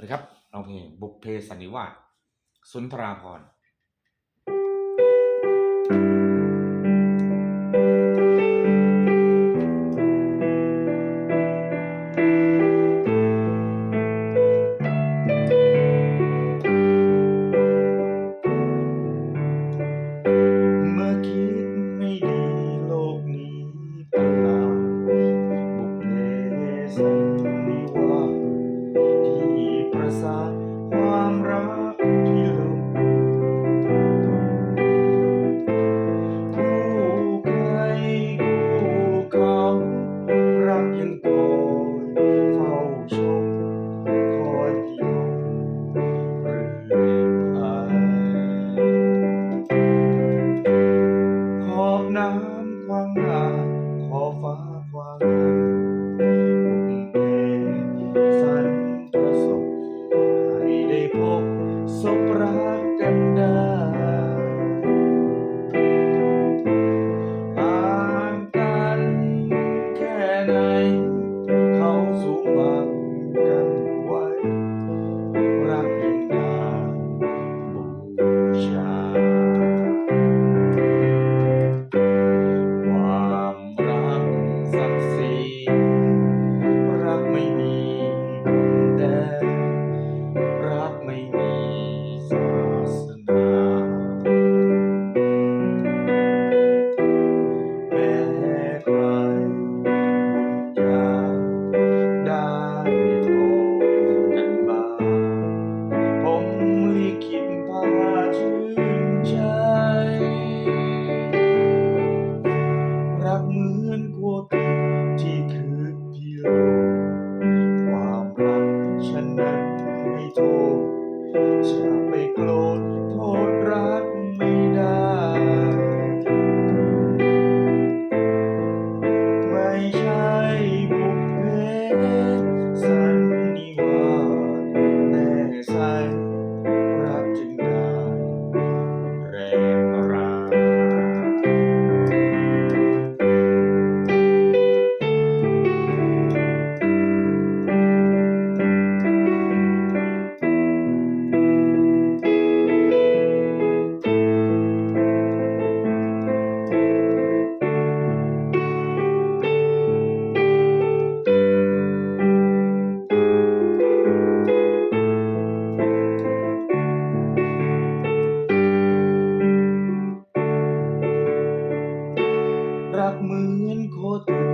นะครับโอเคบุพเพสันนิวาสสุนทราพรเมื่อคิดไม่ดีโลกนี้เป็นเราบุพเพสันนิวาส มือนกลัวกบที่คือพิโลความรักฉันนั้นให้โทษจะไปโกรธโทษรัก Lord.